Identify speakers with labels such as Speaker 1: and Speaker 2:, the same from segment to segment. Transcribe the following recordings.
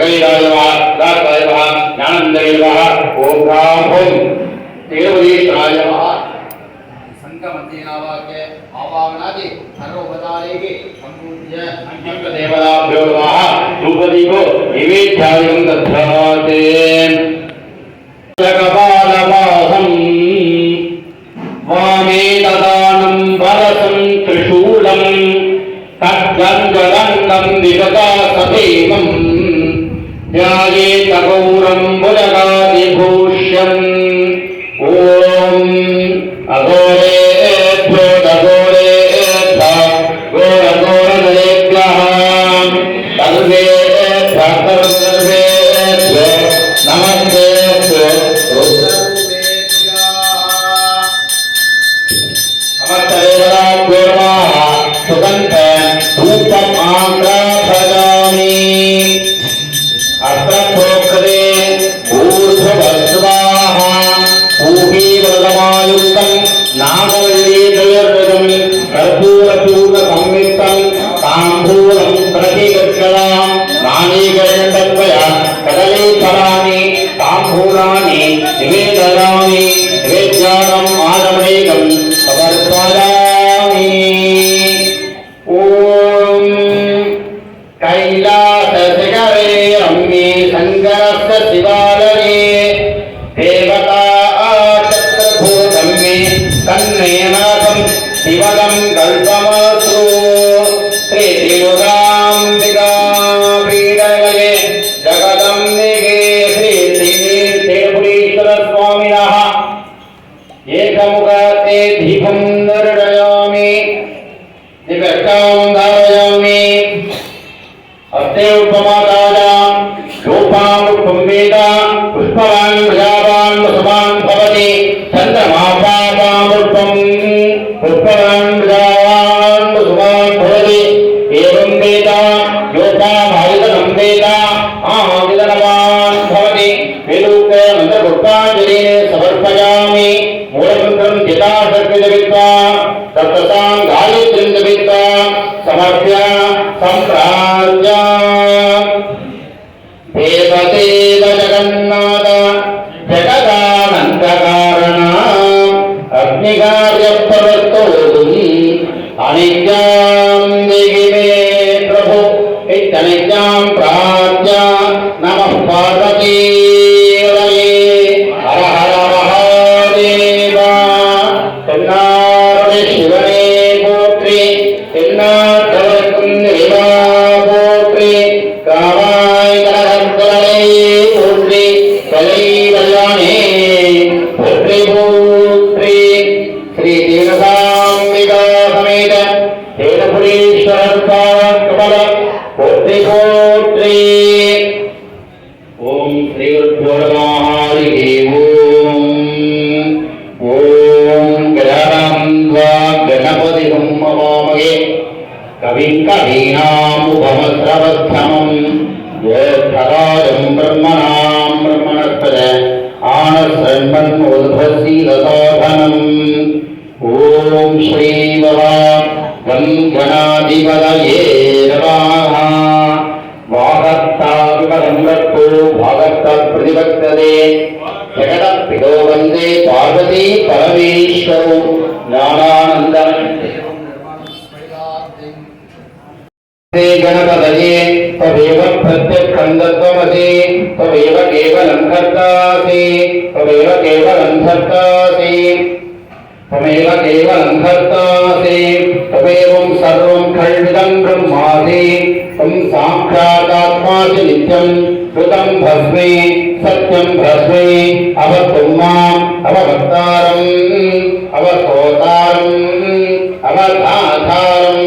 Speaker 1: மகவீராயவா தாத்தாயவா ஞானந்தரையவா ஓம் ராமோம் தேவதேஷாயவா சங்கமத்தினாவாக ஆவாவனாதி சர்வபதாலேகி சம்பூஜ்ய அந்யங்க தேவதாபியோ நம தூபதீபோ நிவேத்யாதிகம் தத்தாதே கபாலமாசம் வாமே ததானம் வரசம் திரிசூலம் தத்வங்கலங்கம் விபதாசம் ధ్యాయేత గౌరం Allah berarti berkelam హస్తే ఉపమాతాయాం రూపాముఖం మీద పుష్పవాన్ ప్రజావాన్ సమాన్ భవతి చంద్రమాపాపామృత్వం పుష్పవాన్ ప్రజావాన్ సమాన్ భవతి ఏం వేద యోపామాయుధనం వేద ఆయుధనవాన్ భవతి విలూకేనంద పుష్పాంజలి సమర్పయామి మూలమంత్రం జితాశక్తి విద్వా గాలి सम्प्राज्य கௌரீஸ்வரன் கமல போற்றி போற்றி ஓம் ஸ்ரீ குருப்போ நமஹாரி ஓம் ஓம் கஜானந்த்வா கணபதி ஹோமவாமகே கவிம் கவீனாம் உபமஸ்ரவஸ்தமம் ஜேஷ்டராஜம் वन्वनादिपदये नमाः वाहत्ताविपदम्भक्तो भागस्तत्प्रतिपत्तते जगदप्रियो वन्दे पार्वती परमेश्वरो ज्ञानानन्दम् गणपदये तदेव प्रत्यक्षन्दत्वमसि तदेव केवलं धर्तासि तदेव केवलं धर्तासि त्वमेव केवलं धर्तासि ததேவம் சர்வம் கல்விதன்றும் மாதே தம் சாம்ராதாத்மாதி நித்யம் ருதம் பஸ்மை சத்யம் பிரஸ்மை அவத்தும் மாம் அவசோதாரம் அவதாதாரம்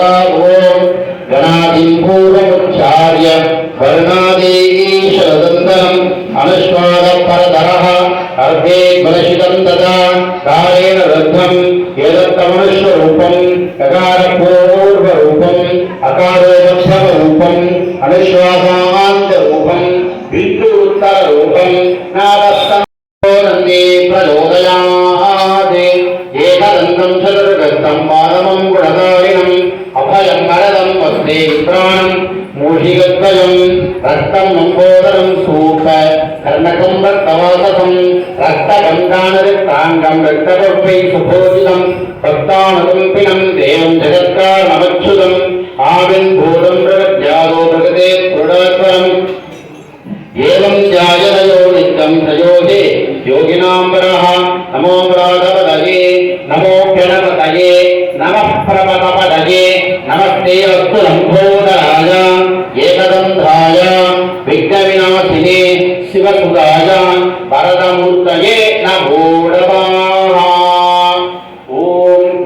Speaker 1: தம் பாதமம் குழதாரிணம் அபயம் மரதம் வஸ்தே பிராணம் மூஷிகத்வயம் ரத்தம் மம்போதரம் சூப்ப கர்ணகம் ரத்தவாசகம் ரத்தகந்தானது தேவம் ஜெகத்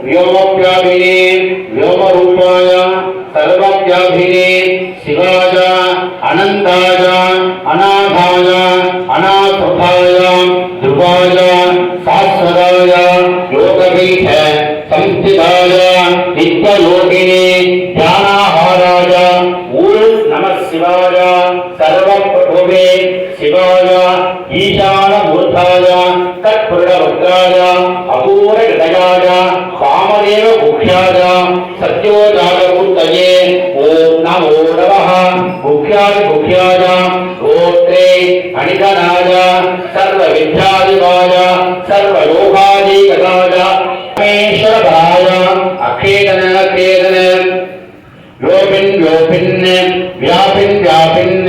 Speaker 1: ॐ व्योमरूपाय सर्वव्यापिने शिवाय, अनन्ताय अनाथाय अनाथाय ध्रुवाय, शाश्वताय योगपीठ संस्थिताय नित्ययोगिने ध्यानाहाराय ॐ नमः शिवाय सर्वप्रभुवे शिवाय, ईशानमूर्धाय तत्पुरुषरुद्राय अपूर्णहृदयाय गुह्याय गुह्याय गोत्रे अनिधनाय सर्वविद्यादिवाय सर्वलोकादिगताय परमेश्वराय अखेदन खेदन व्योपिन् व्योपिन् व्यापिन् व्यापिन्,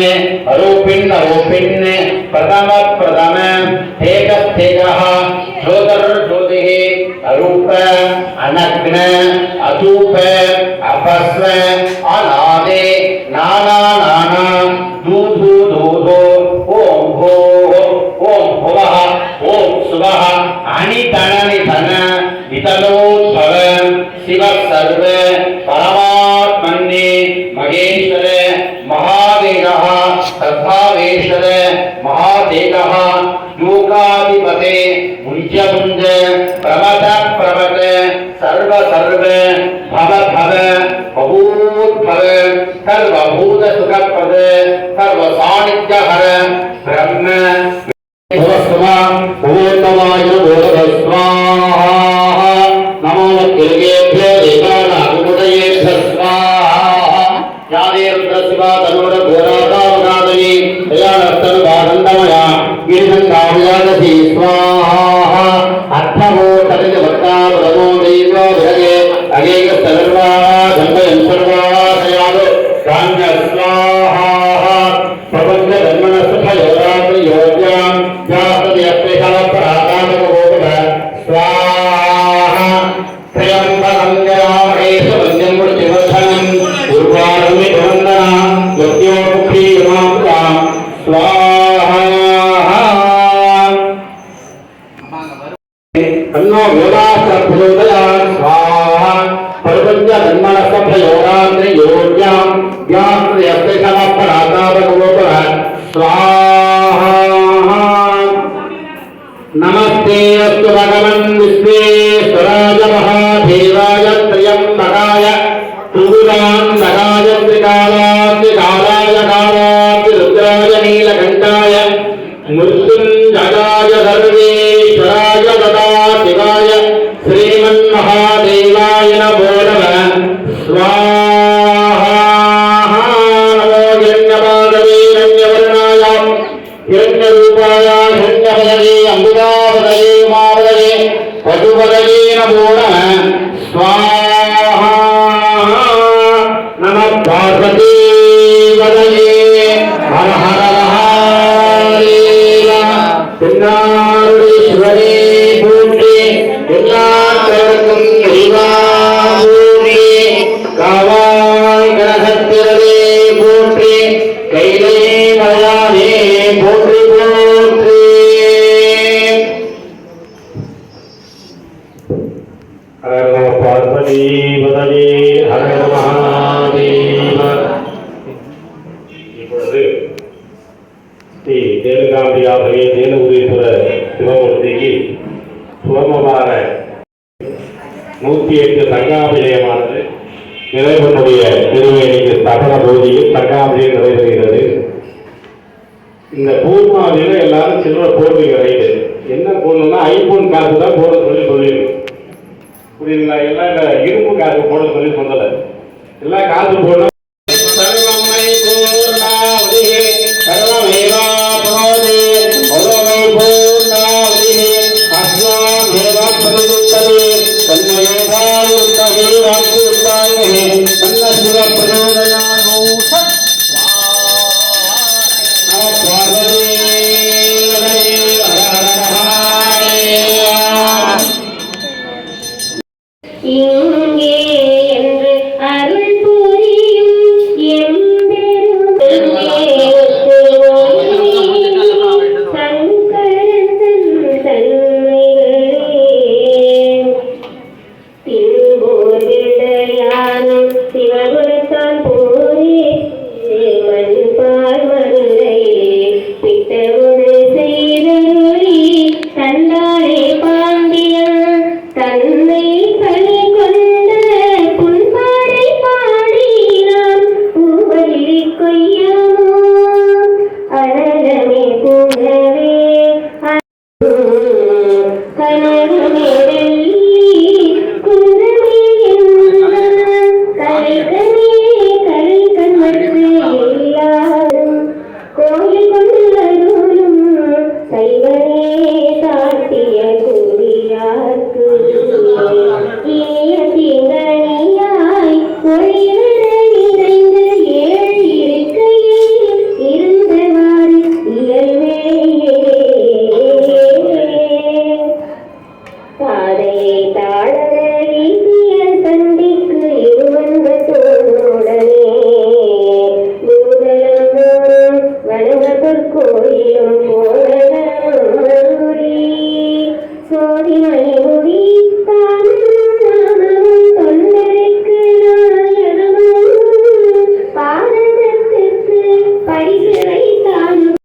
Speaker 1: अरूपिन् अरूपिन्, प्रथम प्रथम तेजस्तेजः ज्योतिर्ज्योतिः अरूप, अनग्न, अधूप अपस्व अनादे नाना ॐ सुवः अनितन निधन इतलोद्भव शिव सर्व परमात्मन्ये महेश्वर महादेवः तद्भावेश्वर महादेवः योगाधिपते भुञ्जभुञ्ज प्रमथ प्रमथ सर्व सर्व भव भव बभूद्भव सर्वभूत सुखप्रद सर्व सानिध्यहर ब्रह्म പൂർണമായി అన్నో వేదాశ్రయోదయా స్వాహ. పరిపంచ ధర్మరస ప్రయోగాన్ని యోగ్యాం. వ్యాసపరాతాపగోపర స్వాహ. నమస్తే అస్తు భగవన్ విశ్వేశ్వరాయ మహాదేవాయ மாதயே மாதயே பதுபதயே நமோ நம. ஸ்வாஹா. நம பார்வதி வதயே ஹர ஹர ஹரேரா பின்னாருடைய சிவனே போற்றி கைலே மயானே போற்றி
Speaker 2: நூத்தி எட்டு தங்காபிஜயமானது இறைவனுடைய திருவேணிக்கு தகன பூஜையில் தங்காபிஜயம் நடைபெறுகிறது இந்த பூர்ணாவில எல்லாரும் சில்வர் போடுவீங்க ரைட்டு என்ன போடணும்னா ஐபோன் காசு தான் போட சொல்லி சொல்லியிருக்கோம். புரியுதுங்களா? எல்லாம் இந்த இரும்பு காசு போட சொல்லி சொல்லலை. எல்லா காசு போட
Speaker 3: கண்டா